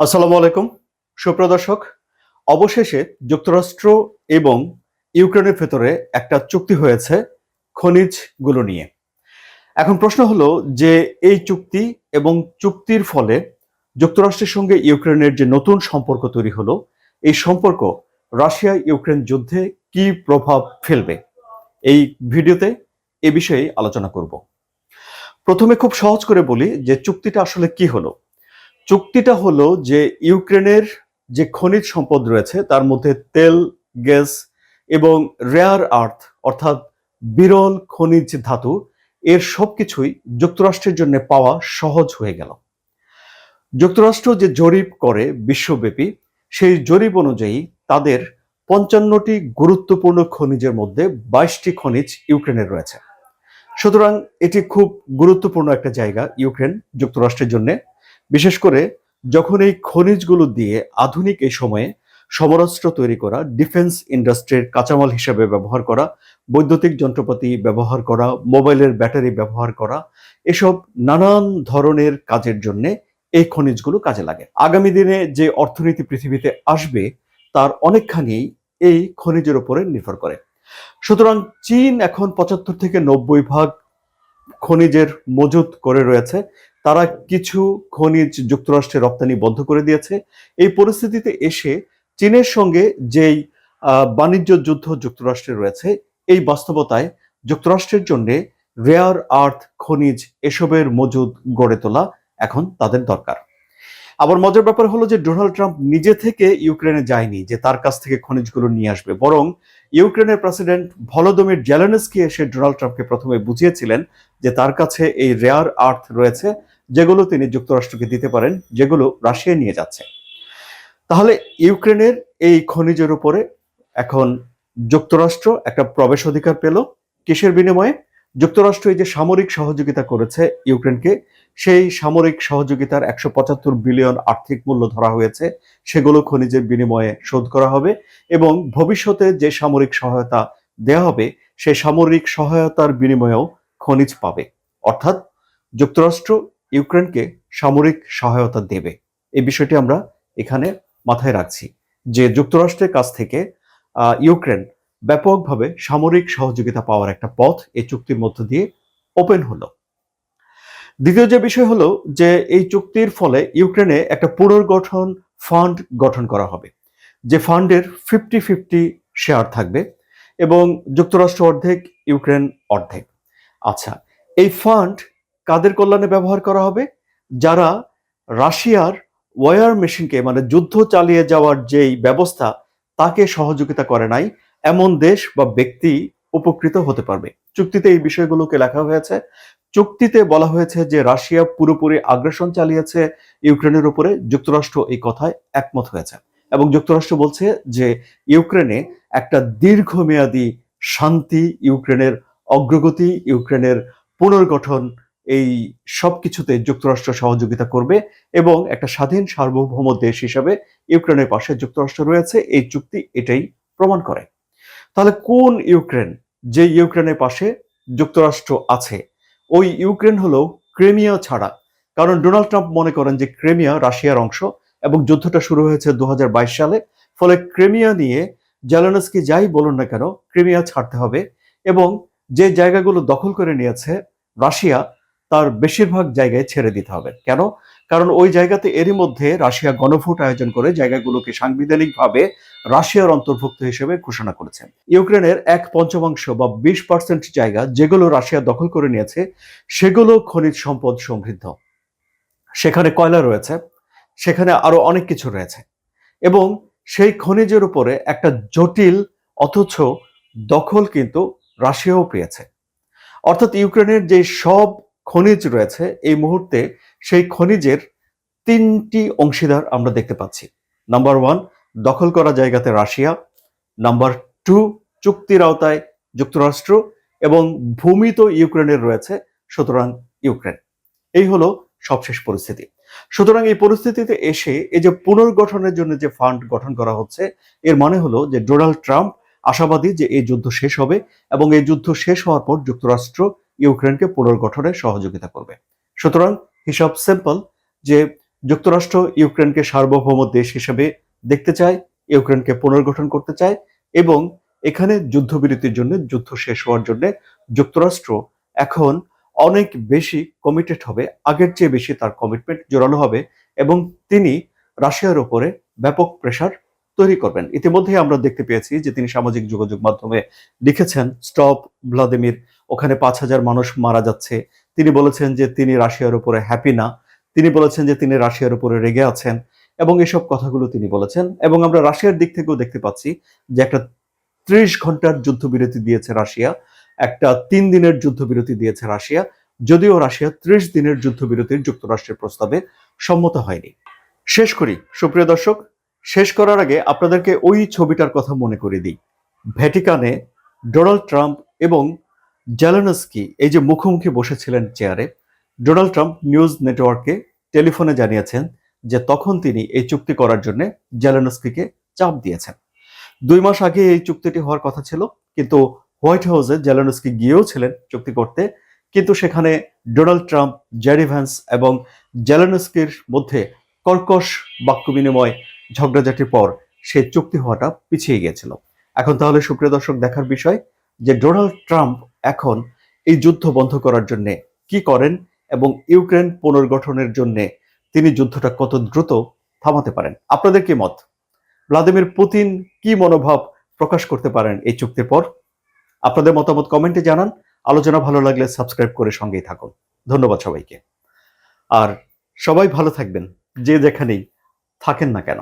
আসসালামু আলাইকুম। সুপ্রদর্শক অবশেষে যুক্তরাষ্ট্র এবং ইউক্রেনের ভেতরে একটা চুক্তি হয়েছে খনিজগুলো নিয়ে। এখন প্রশ্ন হলো যে এই চুক্তি এবং চুক্তির ফলে যুক্তরাষ্ট্রের সঙ্গে ইউক্রেনের যে নতুন সম্পর্ক তৈরি হলো, এই সম্পর্ক রাশিয়া ইউক্রেন যুদ্ধে কি প্রভাব ফেলবে? এই ভিডিওতে এ বিষয়ে আলোচনা করব। প্রথমে খুব সহজ করে বলি যে চুক্তিটা আসলে কি হলো। চুক্তিটা হলো যে ইউক্রেনের যে খনিজ সম্পদ রয়েছে, তার মধ্যে তেল, গ্যাস এবং রেয়ার আর্থ অর্থাৎ বিরল খনিজ ধাতু, এর সবকিছুই যুক্তরাষ্ট্রের জন্য পাওয়া সহজ হয়ে গেল। যুক্তরাষ্ট্র যে জরিপ করে বিশ্বব্যাপী, সেই জরিপ অনুযায়ী তাদের পঞ্চান্নটি গুরুত্বপূর্ণ খনিজের মধ্যে বাইশটি খনিজ ইউক্রেনের রয়েছে। সুতরাং এটি খুব গুরুত্বপূর্ণ একটা জায়গা ইউক্রেন যুক্তরাষ্ট্রের জন্য। বিশেষ করে যখন এই খনিজগুলো দিয়ে আধুনিক এই সময়ে সমরাস্ত্র তৈরি করা ডিফেন্স ইন্ডাস্ট্রির কাঁচামাল হিসেবে ব্যবহার করা, বৈদ্যুতিক যন্ত্রপাতি ব্যবহার করা, মোবাইলের ব্যাটারি ব্যবহার করা, এসব নানান ধরনের কাজের জন্য এই খনিজগুলো কাজে লাগে। আগামী দিনে যে অর্থনীতি পৃথিবীতে আসবে, তার অনেকখানি এই খনিজের উপরে নির্ভর করে। সুতরাং চীন এখন পঁচাত্তর থেকে নব্বই ভাগ খনিজের মজুত করে রয়েছে। তারা কিছু খনিজ যুক্তরাষ্ট্রে রপ্তানি বন্ধ করে দিয়েছে। এই পরিস্থিতিতে এসে চীনের সঙ্গে যেই বাণিজ্য যুদ্ধ যুক্তরাষ্ট্রে রয়েছে, এই বাস্তবতায় যুক্তরাষ্ট্রের জন্য রেয়ার আর্থ খনিজ এসবের মজুদ গড়ে তোলা এখন তাদের দরকার। আবার মজার ব্যাপার হলো যে ডোনাল্ড ট্রাম্প নিজে থেকে ইউক্রেনে যায়নি যে তার কাছ থেকে খনিজগুলো নিয়ে আসবে। বরং ইউক্রেনের প্রেসিডেন্ট ভলোদমির জেলেনস্কি এসে ডোনাল্ড ট্রাম্পকে প্রথমে বুঝিয়েছিলেন যে তার কাছে এই রেয়ার আর্থ রয়েছে যেগুলো তিনি যুক্তরাষ্ট্রকে দিতে পারেন, যেগুলো রাশিয়া নিয়ে যাচ্ছে। তাহলে ইউক্রেনের এই খনিজের উপরে এখন যুক্তরাষ্ট্র একটা প্রবেশ অধিকার পেল। কিসের বিনিময়ে? যুক্তরাষ্ট্র এই যে সামরিক সহযোগিতা করেছে ইউক্রেনকে, সেই সামরিক সহযোগিতার একশো পঁচাত্তর বিলিয়ন আর্থিক মূল্য ধরা হয়েছে। সেগুলো খনিজের বিনিময়ে শোধ করা হবে এবং ভবিষ্যতে যে সামরিক সহায়তা দেওয়া হবে সেই সামরিক সহায়তার বিনিময়েও খনিজ পাবে। অর্থাৎ যুক্তরাষ্ট্র ইউক্রেনকে সামরিক সহায়তা দেবে। এই বিষয়টি আমরা এখানে মাথায় রাখছি যে যুক্তরাষ্ট্রের কাছ থেকে ইউক্রেন ব্যাপকভাবে সামরিক সহযোগিতা পাওয়ার একটা পথ এই চুক্তির মধ্য দিয়ে ওপেন হলো। দ্বিতীয় যে বিষয় হলো যে এই চুক্তির ফলে ইউক্রেনে একটা পুনর্গঠন ফান্ড গঠন করা হবে। যে ফান্ডের ফিফটি ফিফটি শেয়ার থাকবে এবং যুক্তরাষ্ট্র অর্ধেক, ইউক্রেন অর্ধেক। আচ্ছা এই ফান্ড কাদের কল্যাণে ব্যবহার করা হবে? যারা রাশিয়ার ওয়ার মেশিনকে মানে যুদ্ধ চালিয়ে যাওয়ার যেই ব্যবস্থা, তাকে সহযোগিতা করে নাই, এমন দেশ বা ব্যক্তি উপকৃত হতে পারবে। চুক্তিতে এই বিষয়গুলোকে লেখা হয়েছে। চুক্তিতে বলা হয়েছে যে রাশিয়া পুরোপুরি আগ্রাসন চালিয়েছে, ইউক্রেনের উপরে যুক্তরাষ্ট্র এই কথায় একমত হয়েছে। এবং যুক্তরাষ্ট্র বলছে যে ইউক্রেনে একটা দীর্ঘমেয়াদী শান্তি, ইউক্রেনের অগ্রগতি, ইউক্রেনের পুনর্গঠন এই সব কিছুতে যুক্তরাষ্ট্র সহযোগিতা করবে এবং একটা স্বাধীন সার্বভৌম দেশ হিসাবে ইউক্রেনের পাশে যুক্তরাষ্ট্র রয়েছে, এই চুক্তি এটাই প্রমাণ করে। তাহলে কোন ইউক্রেন? যে ইউক্রেনের পাশে যুক্তরাষ্ট্র আছে, ওই ইউক্রেন হলো ক্রেমিয়া ছাড়া। কারণ ডোনাল্ড ট্রাম্প মনে করেন যে ক্রেমিয়া রাশিয়ার অংশ এবং যুদ্ধটা শুরু হয়েছে দু হাজার বাইশ সালে। ফলে ক্রেমিয়া নিয়ে জেলেনস্কি যাই বলুন না কেন, ক্রেমিয়া ছাড়তে হবে এবং যে জায়গাগুলো দখল করে নিয়েছে রাশিয়া তার বেশিরভাগ জায়গায় ছেড়ে দিতে হবে। কেন? কারণ ওই জায়গাতে এরই মধ্যে রাশিয়া গণভোট আয়োজন করে জায়গাগুলোকে সাংবিধানিকভাবে রাশিয়ার অন্তর্ভুক্ত হিসেবে ঘোষণা করেছে। ইউক্রেনের এক পঞ্চমাংশ বা বিশ পার্সেন্ট জায়গা যেগুলো রাশিয়া দখল করে নিয়েছে, সেগুলো খনিজ সম্পদ সমৃদ্ধ। সেখানে কয়লা রয়েছে, সেখানে আরও অনেক কিছু রয়েছে এবং সেই খনিজের উপরে একটা জটিল অথচ দখল কিন্তু রাশিয়াও পেয়েছে। অর্থাৎ ইউক্রেনের যে সব খনিজ রয়েছে। এই মুহূর্তে সেই খনিজের তিনটি অংশীদার আমরা দেখতে পাচ্ছি। নাম্বার ওয়ান দখল করা জায়গাতে রাশিয়া। নাম্বার টু চুক্তির আওতায় যুক্তরাষ্ট্র। এবং ভূমিত ইউক্রেনের রয়েছে, সুতরাং ইউক্রেন। এই হলো সবশেষ পরিস্থিতি। সুতরাং এই পরিস্থিতিতে এসে এই যে পুনর্গঠনের জন্য যে ফান্ড গঠন করা হচ্ছে, এর মানে হলো যে ডোনাল্ড ট্রাম্প আশাবাদী যে এই যুদ্ধ শেষ হবে এবং এই যুদ্ধ শেষ হওয়ার পর যুক্তরাষ্ট্র ইউক্রেনকে পুনর্গঠনে সহযোগিতা করবে। সুতরাং হিসাব সিম্পল যে যুক্তরাষ্ট্র ইউক্রেনকে সার্বভৌম দেশ হিসেবে দেখতে চায়, ইউক্রেনকে পুনর্গঠন করতে চায় এবং এখানে যুদ্ধবিরতির জন্য যুদ্ধ শেষ হওয়ার জন্য যুক্তরাষ্ট্র এখন অনেক বেশি কমিটেড হবে, আগের চেয়ে বেশি তার কমিটমেন্ট জোরালো হবে এবং তিনি রাশিয়ার উপরে ব্যাপক প্রেশার তৈরি করবেন। ইতিমধ্যে আমরা দেখতে পেয়েছি যে তিনি সামাজিক যোগাযোগ মাধ্যমে লিখেছেন, স্টপ ভ্লাদিমির, ওখানে পাঁচ হাজার মানুষ মারা যাচ্ছে। তিনি বলেছেন যে তিনি রাশিয়ার উপরে হ্যাপি না। তিনি বলেছেন যে তিনি রাশিয়ার উপরে রেগে আছেন এবং এসব কথাগুলো তিনি বলেছেন। এবং আমরা রাশিয়ার দিক থেকেও দেখতে পাচ্ছি যে একটা ত্রিশ ঘণ্টার যুদ্ধবিরতি দিয়েছে রাশিয়া, একটা তিন দিনের যুদ্ধবিরতি দিয়েছে রাশিয়া, যদিও রাশিয়া ত্রিশ দিনের যুদ্ধবিরতির যুক্তরাষ্ট্রের প্রস্তাবে সম্মত হয়নি। শেষ করি। সুপ্রিয় দর্শক শেষ করার আগে আপনাদেরকে ওই ছবিটার কথা মনে করে দিই। ভ্যাটিকানে ডোনাল্ড ট্রাম্প এবং জেলেনস্কি এই যে মুখোমুখি বসেছিলেন চেয়ারে, ডোনাল্ড ট্রাম্প নিউজ নেটওয়ার্কে টেলিফোনে জানিয়েছেন যে তখন তিনি এই চুক্তি করার জন্য জেলেনস্কিকে চাপ দিয়েছেন। দুই মাস আগে এই চুক্তিটি হওয়ার কথা ছিল, কিন্তু হোয়াইট হাউসে জেলেনস্কি গিয়েও ছিলেন চুক্তি করতে, কিন্তু সেখানে ডোনাল্ড ট্রাম্প, জেরি ভ্যান্স এবং জেলেনস্কির মধ্যে কর্কশ বাক্য বিনিময় ঝগড়াঝাটির পর সে চুক্তি হওয়াটা পিছিয়ে গিয়েছিল। এখন তাহলে সুপ্রিয় দর্শক, দেখার বিষয় যে ডোনাল্ড ট্রাম্প এখন এই যুদ্ধ বন্ধ করার জন্য কি করেন এবং ইউক্রেন পুনর্গঠনের জন্য তিনি যুদ্ধটা কত দ্রুত থামাতে পারেন? আপনাদের কি মত? ভ্লাদিমির পুতিন কি মনোভাব প্রকাশ করতে পারেন এই চুক্তির পর? আপনাদের মতামত কমেন্টে জানান। আলোচনা ভালো লাগলে সাবস্ক্রাইব করে সঙ্গেই থাকুন। ধন্যবাদ সবাইকে। আর সবাই ভালো থাকবেন, যে যেখানেই থাকেন না কেন।